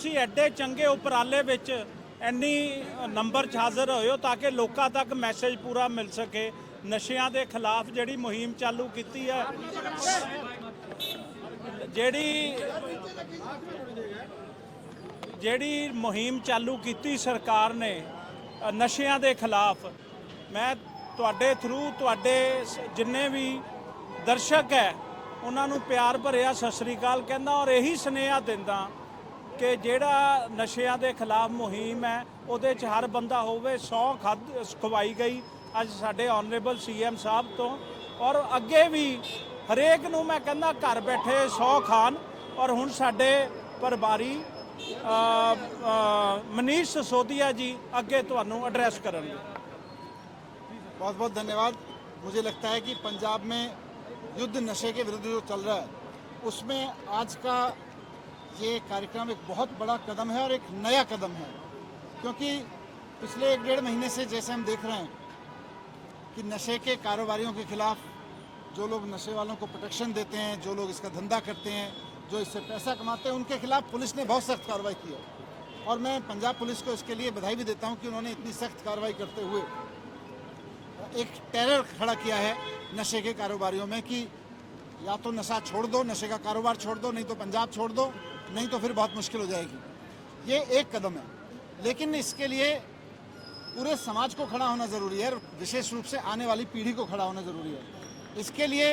ਤੁਸੀਂ ਐਡੇ ਚੰਗੇ ਉਪਰਾਲੇ ਵਿੱਚ ਇੰਨੀ ਨੰਬਰ 'ਚ ਹਾਜ਼ਰ ਹੋਏ ਹੋ ਤਾਂ ਕਿ ਲੋਕਾਂ ਤੱਕ ਮੈਸੇਜ ਪੂਰਾ ਮਿਲ ਸਕੇ। ਨਸ਼ਿਆਂ ਦੇ ਖਿਲਾਫ ਜਿਹੜੀ ਮੁਹਿੰਮ ਚਾਲੂ ਕੀਤੀ ਹੈ, ਜਿਹੜੀ ਜਿਹੜੀ ਮੁਹਿੰਮ ਚਾਲੂ ਕੀਤੀ ਸਰਕਾਰ ਨੇ ਨਸ਼ਿਆਂ ਦੇ ਖਿਲਾਫ, ਮੈਂ ਤੁਹਾਡੇ ਥਰੂ ਤੁਹਾਡੇ ਸ- ਜਿੰਨੇ ਵੀ ਦਰਸ਼ਕ ਹੈ, ਉਹਨਾਂ ਨੂੰ ਪਿਆਰ ਭਰਿਆ ਸਤਿ ਸ੍ਰੀ ਅਕਾਲ ਕਹਿੰਦਾ ਔਰ ਇਹੀ ਸੁਨੇਹਾ ਦਿੰਦਾ ਕਿ ਜਿਹੜਾ ਨਸ਼ਿਆਂ ਦੇ ਖਿਲਾਫ ਮੁਹਿੰਮ ਹੈ ਉਹਦੇ 'ਚ ਹਰ ਬੰਦਾ ਹੋਵੇ 100 ਖੱਦ ਖਵਾਈ ਗਈ ਅੱਜ ਸਾਡੇ ਆਨਰੇਬਲ ਸੀਐਮ ਸਾਹਿਬ ਤੋਂ ਔਰ ਅੱਗੇ ਵੀ ਹਰੇਕ ਨੂੰ ਮੈਂ ਕਹਿੰਦਾ ਘਰ ਬੈਠੇ 100 ਖਾਨ ਔਰ ਹੁਣ ਸਾਡੇ ਪ੍ਰਭਾਰੀ ਅ, ਅ, ਮਨੀਸ਼ ਸਸੋਦੀਆ ਜੀ ਅੱਗੇ ਤੁਹਾਨੂੰ ਐਡਰੈਸ ਕਰਨਗੇ बहुत बहुत धन्यवाद मुझे लगता है कि पंजाब में युद्ध नशे के विरुद्ध जो चल रहा है उसमें आज का ये कार्यक्रम एक बहुत बड़ा कदम है और एक नया कदम है। क्योंकि पिछले एक डेढ़ महीने से जैसे हम देख रहे हैं कि नशे के कारोबारियों के खिलाफ जो लोग नशे वालों को प्रोटेक्शन देते हैं, जो लोग इसका धंधा करते हैं, जो इससे पैसा कमाते हैं, उनके खिलाफ पुलिस ने बहुत सख्त कार्रवाई की है। और मैं पंजाब पुलिस को इसके लिए बधाई भी देता हूँ कि उन्होंने इतनी सख्त कार्रवाई करते हुए एक टेरर खड़ा किया है नशे के कारोबारियों में कि या तो नशा छोड़ दो, नशे का कारोबार छोड़ दो, नहीं तो पंजाब छोड़ दो। नहीं तो फिर बहुत मुश्किल हो जाएगी। ये एक कदम है। लेकिन इसके लिए पूरे समाज को खड़ा होना ज़रूरी है और विशेष रूप से आने वाली पीढ़ी को खड़ा होना ज़रूरी है। इसके लिए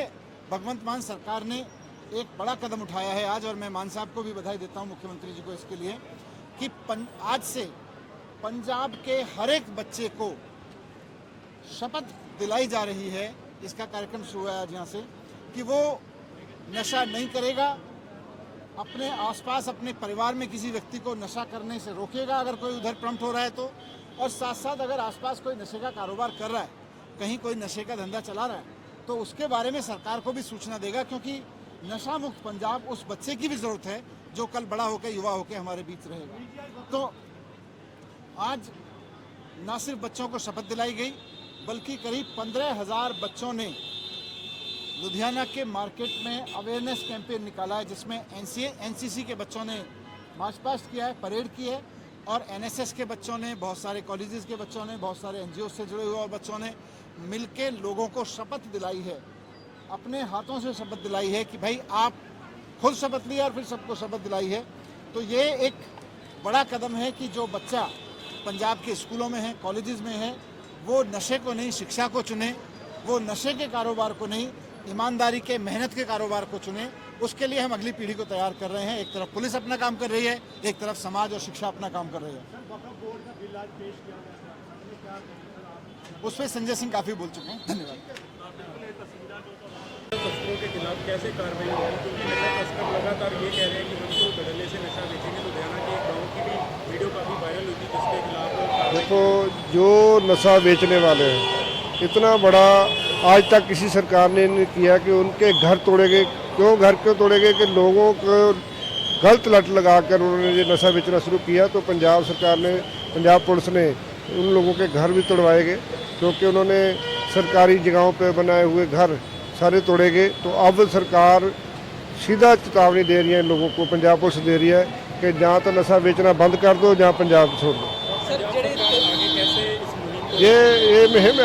भगवंत मान सरकार ने एक बड़ा कदम उठाया है आज और मैं मान साहब को भी बधाई देता हूँ मुख्यमंत्री जी को इसके लिए कि पन, आज से पंजाब के हर एक बच्चे को शपथ दिलाई जा रही है। इसका कार्यक्रम शुरू है आज यहाँ से कि वो नशा नहीं करेगा अपने आसपास, अपने परिवार में किसी व्यक्ति को नशा करने से रोकेगा अगर कोई उधर प्रम्प्ट हो रहा है तो? और साथ साथ अगर आसपास कोई नशे का कारोबार कर रहा है, कहीं कोई नशे का धंधा चला रहा है तो उसके बारे में सरकार को भी सूचना देगा क्योंकि नशा मुक्त पंजाब उस बच्चे की भी ज़रूरत है जो कल बड़ा होकर, युवा होकर हमारे बीच रहेगा। तो आज ना सिर्फ़ बच्चों को शपथ दिलाई गई, बल्कि करीब पंद्रह हज़ार बच्चों ने लुधियाना के मार्केट में अवेयरनेस कैंपेन निकाला है, जिसमें एनसीए सी के बच्चों ने मार्च पास्ट किया है परेड की है, और एनएसएस के बच्चों ने, बहुत सारे कॉलेजेस के बच्चों ने, बहुत सारे एनजीओ से जुड़े हुए बच्चों ने मिलके लोगों को शपथ दिलाई है। अपने हाथों से शपथ दिलाई है कि भाई आप खुद शपथ लिया और फिर सबको शपथ दिलाई है। तो ये एक बड़ा कदम है कि जो बच्चा पंजाब के स्कूलों में है कॉलेजेस में है, वो नशे को नहीं, शिक्षा को चुने, वो नशे के कारोबार को नहीं ईमानदारी के, मेहनत के कारोबार को चुने। उसके लिए हम अगली पीढ़ी को तैयार कर रहे हैं। एक तरफ़ पुलिस अपना काम कर रही है, एक तरफ़ समाज और शिक्षा अपना काम कर रही है। उस पर संजय सिंह काफ़ी बोल चुके हैं। धन्यवाद। के खिलाफ कैसे कार्रवाई कि देखो, जो नशा बेचने वाले हैं, इतना बड़ा आज तक किसी सरकार ने नहीं किया कि उनके घर तोड़ेंगे क्यों घर क्यों तोड़ेंगे कि लोगों को गलत लट लगाकर उन्होंने ये नशा बेचना शुरू किया तो पंजाब सरकार ने पंजाब पुलिस ने उन लोगों के घर भी तोड़वाए गए क्योंकि उन्होंने सरकारी जगहों पर बनाए हुए घर सारे तोड़ेंगे तो अब सरकार सीधा चेतावनी दे रही है इन लोगों को पंजाब पुलिस दे रही है कि जहाँ तो नशा बेचना बंद कर दो जहाँ पंजाब छोड़ दो आगे कैसे इस मुहिम को ये ये मुहिम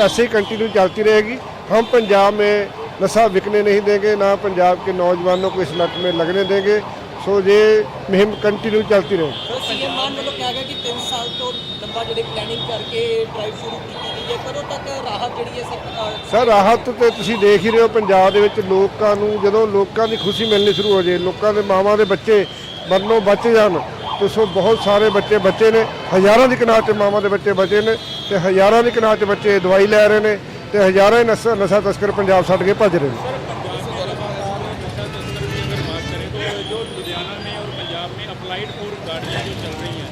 ऐसे ही कंटिन्यू चलती रहेगी हम पंजाब में नशा बिकने नहीं देंगे ना पंजाब के नौजवानों को इस लट में लगने देंगे सो ये मुहिम कंटिन्यू चलती रहेगी ਸਰ ਸੀਐਮ ਮਾਨ ਵੱਲੋਂ ਕਿਹਾ ਗਿਆ ਕਿ 3 ਸਾਲ ਤੋਂ ਲੰਬਾ ਜਿਹੜੀ ਪਲੈਨਿੰਗ ਕਰਕੇ ਡਰਾਈਵ ਸ਼ੁਰੂ ਕੀਤੀ ਗਈ ਹੈ ਕਦੋਂ ਤੱਕ ਰਾਹਤ ਜਿਹੜੀ ਹੈ ਸਰਕਾਰ ਸਰ ਰਾਹਤ ਤੇ ਤੁਸੀਂ ਦੇਖ ਹੀ ਰਹੇ ਹੋ ਪੰਜਾਬ ਦੇ ਵਿੱਚ ਲੋਕਾਂ ਨੂੰ ਜਦੋਂ ਲੋਕਾਂ ਦੀ ਖੁਸ਼ੀ ਮਿਲਣੀ ਸ਼ੁਰੂ ਹੋ ਜੇ ਲੋਕਾਂ ਦੇ ਮਾਵਾਂ ਦੇ ਬੱਚੇ ਮਰਨੋਂ ਬਚ ਜਾਣ ਤੇ ਸੋ ਬਹੁਤ ਸਾਰੇ ਬੱਚੇ ਬੱਚੇ ਨੇ ਹਜ਼ਾਰਾਂ ਦੀ ਕਨਾਤ 'ਚ ਮਾਵਾਂ ਦੇ ਬੱਚੇ ਬਚੇ ਨੇ ਤੇ ਹਜ਼ਾਰਾਂ ਦੀ ਕਨਾਤ 'ਚ ਬੱਚੇ ਦਵਾਈ ਲੈ ਰਹੇ ਨੇ ਤੇ ਹਜ਼ਾਰਾਂ ਹੀ ਨਸ਼ਾ ਨਸ਼ਾ ਤਸਕਰ ਪੰਜਾਬ ਛੱਡ ਕੇ ਭੱਜ ਰਹੇ ਨੇ पंजाब के लगातार नशा तस्कर की अगर बात करें तो जो लुधियाना में और पंजाब में अप्लाइड फॉर गाड़ियाँ जो चल रही हैं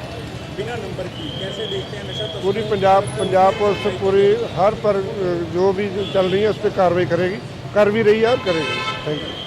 बिना नंबर की कैसे देखते हैं नशा तस्कर पूरी पंजाब पंजाब पुलिस पूरी हर पर अ, जो भी चल रही है उस पर कार्रवाई करेगी कर भी रही है और करेगी थैंक यू